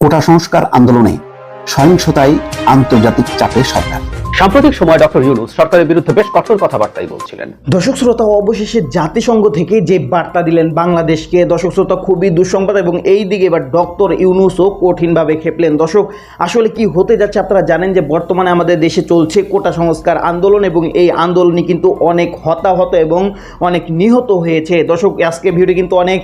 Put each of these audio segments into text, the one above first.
কোটা সংস্কার আন্দোলনে সহিংসতায় আন্তর্জাতিক চাপে সরকার। সাম্প্রতিক সময় ডক্টর ইউনুস সরকারের বিরুদ্ধে বেশ কঠোর কথাবার্তাই বলছিলেন। দর্শক শ্রোতা, অবশেষে জাতিসংঘ থেকে যে বার্তা দিলেন বাংলাদেশকে, দর্শক শ্রোতা, খুবই দুঃসংবাদ এবং এই দিকে এবার ডক্টর ইউনুসও কঠিনভাবে খেপলেন। দর্শক, আসলে কি হতে যাচ্ছে আপনারা জানেন যে বর্তমানে আমাদের দেশে চলছে কোটা সংস্কার আন্দোলন এবং এই আন্দোলনে কিন্তু অনেক হতাহত এবং অনেক নিহত হয়েছে। দর্শক, আজকে ভিডিও কিন্তু অনেক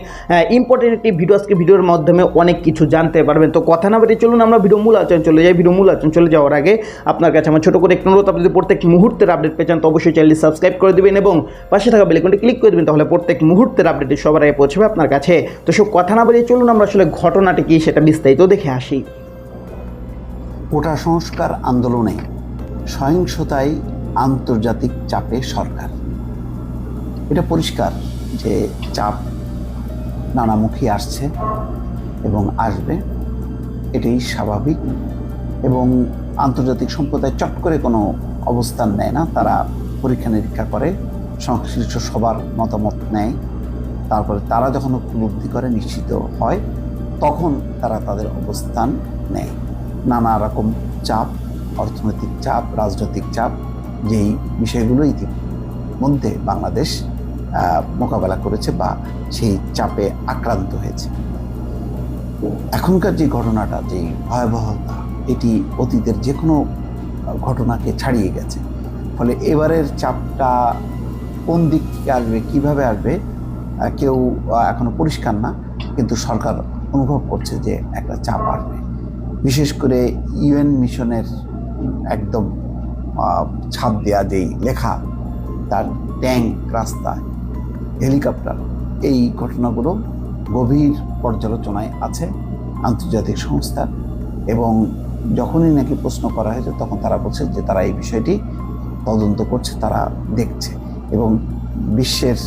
ইম্পর্টেন্ট একটি ভিডিও। আজকে ভিডিওর মাধ্যমে অনেক কিছু জানতে পারবেন। তো কথা না বেরিয়ে চলুন, আমরা ভিডিও মূল আলোচনা চলে যাই। ভিডিও মূল আলোচনা চলে যাওয়ার আগে আপনার কাছে আমার ছোটো করে একটু আপনি যদি প্রত্যেক মুহূর্তের আপডেট পেয়ে তো অবশ্যই চ্যানেলটি সাবস্ক্রাইব করে দেবেন এবং পাশে থাকা বেলেকনটি ক্লিক করে দেবেন, তাহলে প্রত্যেক মুহূর্তের আপডেটটি সবার আগে পৌঁছবে আপনার কাছে। তো সব কথা না বেরিয়ে চলুন, আমরা আসলে ঘটনাটি কি সেটা বিস্তারিত দেখে আসি। কোটা সংস্কার আন্দোলনে সহিংসতায় আন্তর্জাতিক চাপে সরকার। এটা পরিষ্কার যে চাপ নানামুখী আসছে এবং আসবে, এটাই স্বাভাবিক এবং আন্তর্জাতিক সম্প্রদায় চট করে কোনো অবস্থান নেয় না। তারা পরীক্ষা নিরীক্ষা করে, সংশ্লিষ্ট সবার মতামত নেয়। তারপরে তারা যখন উপলব্ধি করে, নিশ্চিত হয়, তখন তারা তাদের অবস্থান নেয়। নানা রকম চাপ, অর্থনৈতিক চাপ, রাজনৈতিক চাপ, যেই বিষয়গুলো ইতিমধ্যে বাংলাদেশ মোকাবেলা করেছে বা সেই চাপে আক্রান্ত হয়েছে। এখনকার যে ঘটনাটা, যে ভয়াবহতা এটি অতীতের যে কোনো ঘটনাকে ছাড়িয়ে গেছে। ফলে এবারের চাপটা কোন দিক থেকে আসবে কীভাবে আসবে কেউ আহ, এখনও পরিষ্কার না। কিন্তু সরকার অনুভব করছে যে একটা চাপ আসবে। বিশেষ করে ইউএন মিশনের একদম ছাপ দেওয়া যেই লেখা তার ট্যাঙ্ক রাস্তা হেলিকপ্টার এই ঘটনাগুলো গভীর পর্যালোচনায় আছে আন্তর্জাতিক সংস্থা এবং যখনই নাকি প্রশ্ন করা হয়েছে, তখন তারা বলছে যে তারা এই বিষয়টি তদন্ত করছে, তারা দেখছে এবং বিশ্বের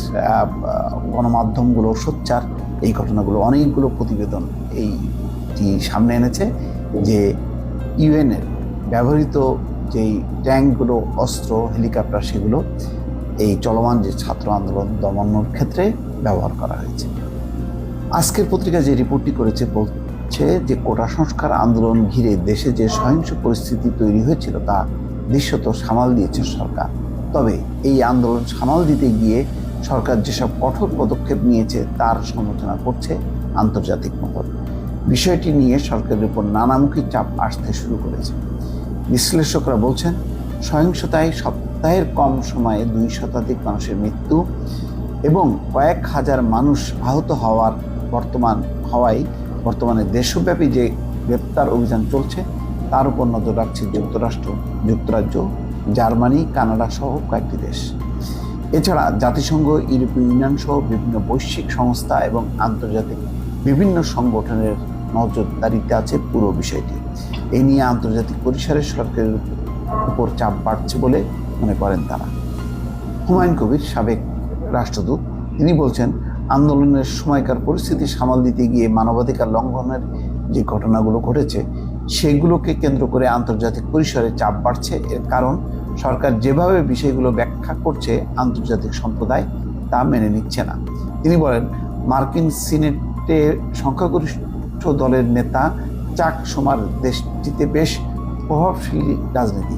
গণমাধ্যমগুলো সোচ্চার। এই ঘটনাগুলো অনেকগুলো প্রতিবেদন এইটি সামনে এনেছে যে ইউএনের ব্যবহৃত যেই ট্যাঙ্কগুলো, অস্ত্র, হেলিকপ্টার, সেগুলো এই চলমান যে ছাত্র আন্দোলন দমনের ক্ষেত্রে ব্যবহার করা হয়েছে। আজকের পত্রিকা যে রিপোর্টটি করেছে বলছে যে কোটা সংস্কার আন্দোলন ঘিরে দেশে যে সহিংস পরিস্থিতি তৈরি হয়েছিল তা দৃশ্যত সামাল দিয়েছে সরকার। তবে এই আন্দোলন সামাল দিতে গিয়ে সরকার যেসব কঠোর পদক্ষেপ নিয়েছে তার সমালোচনা করছে আন্তর্জাতিক মহল। বিষয়টি নিয়ে সরকারের উপর নানামুখী চাপ আসতে শুরু করেছে। বিশ্লেষকরা বলছেন, সহিংসতায় সপ্তাহের কম সময়ে দুই শতাধিক মানুষের মৃত্যু এবং কয়েক হাজার মানুষ আহত হওয়ার বর্তমান হওয়ায় বর্তমানে দেশব্যাপী যে গ্রেপ্তার অভিযান চলছে, তার উপর নজর রাখছে যুক্তরাষ্ট্র, যুক্তরাজ্য, জার্মানি, কানাডা সহ কয়েকটি দেশ। এছাড়া জাতিসংঘ, ইউরোপীয় ইউনিয়ন সহ বিভিন্ন বৈশ্বিক সংস্থা এবং আন্তর্জাতিক বিভিন্ন সংগঠনের নজরদারিতে আছে পুরো বিষয়টি। এই নিয়ে আন্তর্জাতিক পরিসরে সরকারের উপর চাপ বাড়ছে বলে মনে করেন তারা। হুমায়ুন কবির, সাবেক রাষ্ট্রদূত, তিনি বলছেন আন্দোলনের সময়কার পরিস্থিতি সামাল দিতে গিয়ে মানবাধিকার লঙ্ঘনের যে ঘটনাগুলো ঘটেছে, সেগুলোকে কেন্দ্র করে আন্তর্জাতিক পরিসরে চাপ বাড়ছে। এর কারণ, সরকার যেভাবে বিষয়গুলো ব্যাখ্যা করছে, আন্তর্জাতিক সম্প্রদায় তা মেনে নিচ্ছে না। তিনি বলেন, মার্কিন সিনেটে সংখ্যাগরিষ্ঠ দলের নেতা চাক সোমার দেশটিতে বেশ প্রভাবশালী রাজনীতি।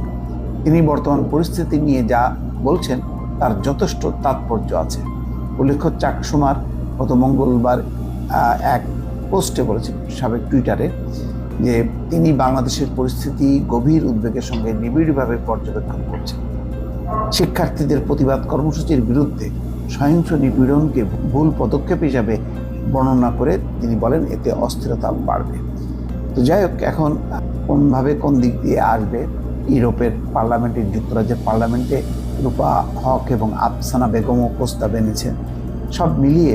তিনি বর্তমান পরিস্থিতি নিয়ে যা বলছেন, তার যথেষ্ট তাৎপর্য আছে। উল্লেখ্য চাকসুমার গত মঙ্গলবার এক পোস্টে বলেছেন সাবেক টুইটারে যে তিনি বাংলাদেশের পরিস্থিতি গভীর উদ্বেগের সঙ্গে নিবিড়ভাবে পর্যবেক্ষণ করছেন। শিক্ষার্থীদের প্রতিবাদ কর্মসূচির বিরুদ্ধে সহিংস নিপীড়নকে ভুল পদক্ষেপ হিসাবে বর্ণনা করে তিনি বলেন, এতে অস্থিরতা বাড়বে। তো যাই হোক, এখন কোনভাবে কোন দিক দিয়ে আসবে, ইউরোপের পার্লামেন্টে, যুক্তরাজ্যের পার্লামেন্টে রূপা, হক এবং আফসানা বেগমও প্রস্তাব এনেছেন সব মিলিয়ে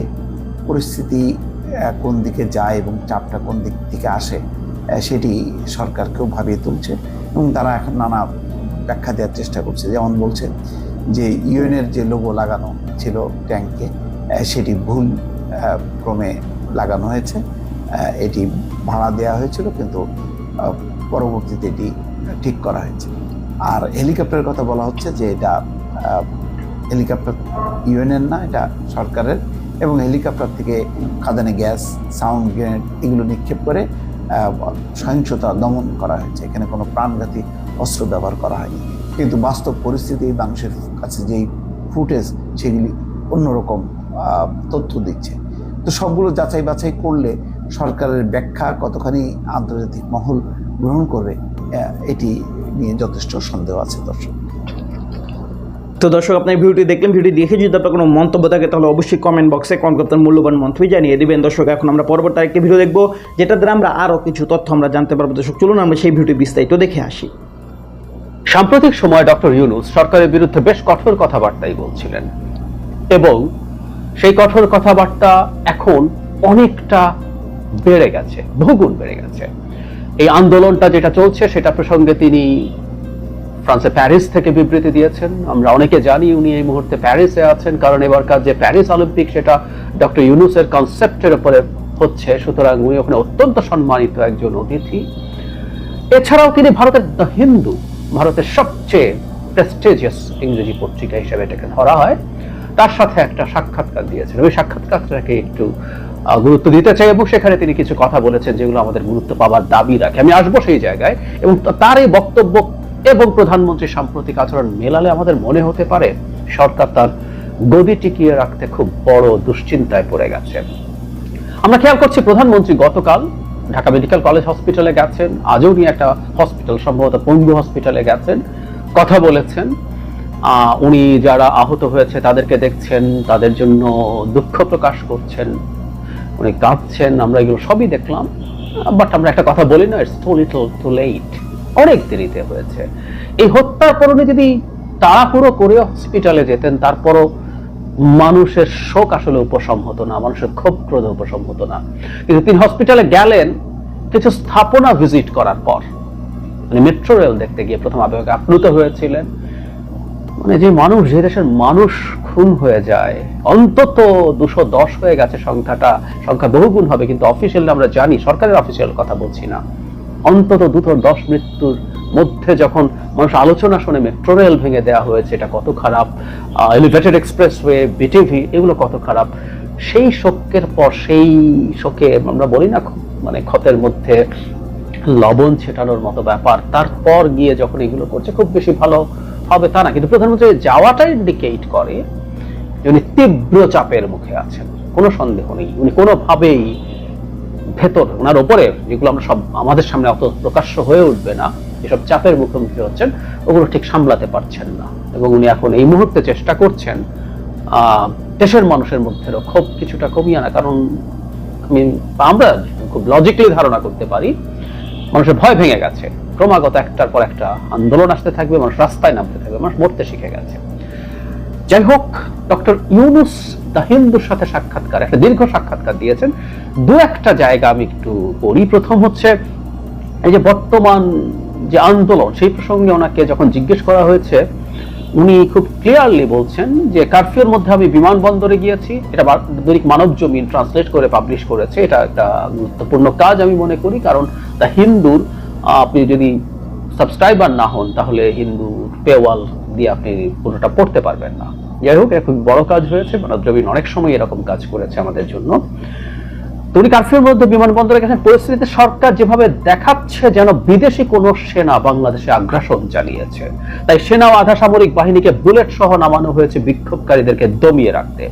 পরিস্থিতি কোন দিকে যায় এবং চাপটা কোন দিক থেকে আসে সেটি সরকারকেও ভাবিয়ে তুলছে এবং তারা এখন নানা ব্যাখ্যা দেওয়ার চেষ্টা করছে। যেমন বলছে যে, ইউএনের যে লোগো লাগানো ছিল ট্যাঙ্কে সেটি ভুল ক্রমে লাগানো হয়েছে। এটি ভাড়া দেওয়া হয়েছিল কিন্তু পরবর্তীতে এটি ঠিক করা হয়েছে। আর হেলিকপ্টারের কথা বলা হচ্ছে যে, এটা হেলিকপ্টার ইউএনের না, এটা সরকারের, এবং হেলিকপ্টার থেকে খাদানে গ্যাস, সাউন্ড গ্রেনেড এগুলো নিক্ষেপ করে সহিংসতা দমন করা হয়েছে। এখানে কোনো প্রাণঘাতী অস্ত্র ব্যবহার করা হয়নি। কিন্তু বাস্তব পরিস্থিতি মানুষের কাছে যেই ফুটেজ, সেগুলি অন্যরকম তথ্য দিচ্ছে। তো সবগুলো যাচাই বাছাই করলে সরকারের ব্যাখ্যা, কতখানি আন্তর্জাতিক মহল গ্রহণ করবে এটি নিয়ে যথেষ্ট সন্দেহ আছে দর্শক। তো দর্শক, আপনার ভিডিওটি দেখলেন ভিডিও দেখে যদি আপনার কোনো মন্তব্য থাকে, তাহলে অবশ্যই কমেন্ট বক্সে কমেন্ট করতে মূল্যবান মন্তব্য জানিয়ে দেবেন। দর্শক, এখন আমরা পরবর্তী আরেকটি ভিডিও দেখব যেটা দ্বারা আমরা আরও কিছু তথ্য আমরা জানতে পারব। দর্শক, চলুন আমরা সেই ভিডিওটি বিস্তারিত দেখে আসি। সাম্প্রতিক সময় ডক্টর ইউনুস সরকারের বিরুদ্ধে বেশ কঠোর কথাবার্তাই বলছিলেন এবং সেই কঠোর কথাবার্তা এখন অনেকটা বেড়ে গেছে, বহুগুণ বেড়ে গেছে। এই আন্দোলনটা যেটা চলছে, সেটা প্রসঙ্গে তিনি ফ্রান্সে প্যারিস থেকে বিবৃতি দিয়েছেন। আমরা অনেকে জানি উনি এই মুহূর্তে প্যারিসে আছেন, কারণ এবারকার যে প্যারিস অলিম্পিক, সেটা ডক্টর ইউনুসের কনসেপ্টের উপরে হচ্ছে। সুতরাং উনি ওখানে অত্যন্ত সম্মানিত একজন অতিথি। এছাড়াও তিনি ভারতের দ্য হিন্দু, ভারতের সবচেয়ে প্রেস্টিজিয়াস ইংরেজি পত্রিকা হিসেবে এটাকে ধরা হয়। তার সাথে একটা সাক্ষাৎকার দিয়েছেন। ওই সাক্ষাৎকারটাকে একটু গুরুত্ব দিতে চাই, এবং সেখানে তিনি কিছু কথা বলেছেন যেগুলো আমাদের গুরুত্ব পাওয়ার দাবি রাখে। আমি আসব সেই জায়গায়, এবং তার এই বক্তব্য এবং প্রধানমন্ত্রী সাম্প্রতিক আচরণ মেলালে আমাদের মনে হতে পারে সরকার তার গদি টিকিয়ে রাখতে খুব বড় দুশ্চিন্তায় পড়ে গেছে। আমরা খেয়াল করছি প্রধানমন্ত্রী গতকাল ঢাকা মেডিকেল কলেজ হসপিটালে গেছেন, আজও উনি একটা হসপিটাল, সম্ভবত পঙ্গু হসপিটালে গেছেন, কথা বলেছেন। উনি যারা আহত হয়েছে তাদেরকে দেখছেন, তাদের জন্য দুঃখ প্রকাশ করছেন। উনি কাঁদছেন, আমরা এগুলো সবই দেখলাম বাট আমরা একটা কথা বলি না it's too little too late অনেক দেরিতে হয়েছে। এই হত্যার পরনে যদি তাড়াহুড়ো করে হসপিটালে যেতেন, তারপরও মানুষের শোক আসলে উপশম হতো না, মানুষের ক্ষোভ ক্রোধ উপশম হতো না। কিন্তু তিনি হসপিটালে গেলেন কিছু স্থাপনা ভিজিট করার পর। মানে মেট্রো রেল দেখতে গিয়ে প্রথম আবেগে আপ্লুত হয়েছিলেন। মানে যে মানুষ, যে দেশের মানুষ খুন হয়ে যায়, অন্তত দুশো দশ হয়ে গেছে সংখ্যাটা, সংখ্যা বহুগুণ হবে, কিন্তু অফিসিয়াল আমরা জানি, সরকারের অফিসিয়াল কথা বলছি না। অন্তত দুটো দশ মৃত্যুর মধ্যে যখন মানুষ আলোচনা শুনে মেট্রো রেল ভেঙে দেওয়া হয়েছে, এটা কত খারাপ এলিভেটেড এক্সপ্রেসওয়ে বিটিভি এগুলো কত খারাপ, সেই শোকের পর, সেই শোকে আমরা বলি না মানে ক্ষতের মধ্যে লবণ ছেটানোর মতো ব্যাপার, তারপর গিয়ে যখন এগুলো করছে, খুব বেশি ভালো হবে তা না, কিন্তু প্রধানমন্ত্রী যাওয়াটা ইন্ডিকেট করে উনি তীব্র চাপের মুখে আছেন, কোনো সন্দেহ নেই, উনি কোনোভাবেই ভেতর, ওনার ওপরে, যেগুলো আমরা সব আমাদের সামনে অত প্রকাশ্য হয়ে উঠবে না যেসব চাপের মুখোমুখি হচ্ছেন, ওগুলো ঠিক সামলাতে পারছেন না। এবং উনি এখন এই মুহূর্তে চেষ্টা করছেন দেশের মানুষের মধ্যে ক্ষোভ কিছুটা কমিয়ে আনা। কারণ আমি আমরা খুব লজিক্যালি ধারণা করতে পারি, মানুষের ভয় ভেঙে গেছে। ক্রমাগত একটার পর একটা আন্দোলন আসতে থাকবে, মানুষ রাস্তায় নামতে থাকবে, মানুষ মরতে শিখে গেছে। যাই হোক, ডক্টর ইউনুস হিন্দুর সাথে সাক্ষাৎকার, একটা দীর্ঘ সাক্ষাৎকার দিয়েছেন। দু একটা জায়গা আমি একটু পড়ি। প্রথম হচ্ছে এই যে বর্তমান যে আন্দোলন, সেই প্রসঙ্গে ওনাকে যখন জিজ্ঞেস করা হয়েছে, উনি খুব ক্লিয়ারলি বলছেন যে কারফিউর মধ্যে আমি বিমানবন্দরে গিয়েছি, এটা দৈনিক মানব জমিন ট্রান্সলেট করে পাবলিশ করেছে। এটা একটা গুরুত্বপূর্ণ কাজ আমি মনে করি, কারণ দ্য হিন্দুর আপনি যদি সাবস্ক্রাইবার না হন, তাহলে হিন্দু পেওয়াল দিয়ে আপনি পুরোটা পড়তে পারবেন না। যাই হোক এটা খুব বড় কাজ হয়েছে, মানব জমিন অনেক সময় এরকম কাজ করেছে আমাদের জন্য। উনি কারফিউর মধ্যে বিমানবন্দরে গেছেন। পরিস্থিতিতে সরকার যেভাবে দেখাচ্ছে যেন বিদেশি কোন সেনা বাংলাদেশে আগ্রাসন চালিয়েছে। তাই সেনা ও আধা সামরিক বাহিনীকে বুলেট সহ নামানো হয়েছে বিক্ষোভকারীদেরকে দমিয়ে রাখতে।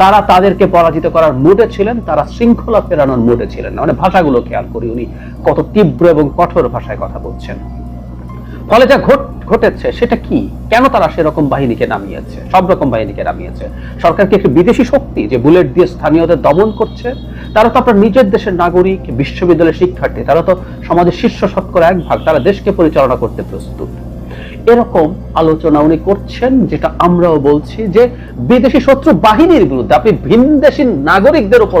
তারা তাদেরকে পরাজিত করার মুডে ছিলেন, তারা শৃঙ্খলা ফেরানোর মুডে ছিলেন মানে ভাষাগুলো খেয়াল করি উনি কত তীব্র এবং কঠোর ভাষায় কথা বলছেন। ফলে যা ঘট ঘটেছে, সেটা কি? কেন তারা সেরকম বাহিনীকে নামিয়েছে? সব রকম বাহিনীকে নামিয়েছে। সরকার কি একটি বিদেশি শক্তি যে বুলেট দিয়ে স্থানীয়দের দমন করছে? তারা তো আপনার নিজের দেশের নাগরিক, বিশ্ববিদ্যালয়ের শিক্ষার্থী। তারা তো সমাজের শীর্ষ শতকরা এক ভাগ। তারা দেশকে পরিচালনা করতে প্রস্তুত। এরকম আলোচনা উনি করছেন, যেটা আমরাও বলছি যে বিদেশি শত্রু বাহিনীর বিরুদ্ধে, আপনি ভিন ভিনদেশী নাগরিকদের উপর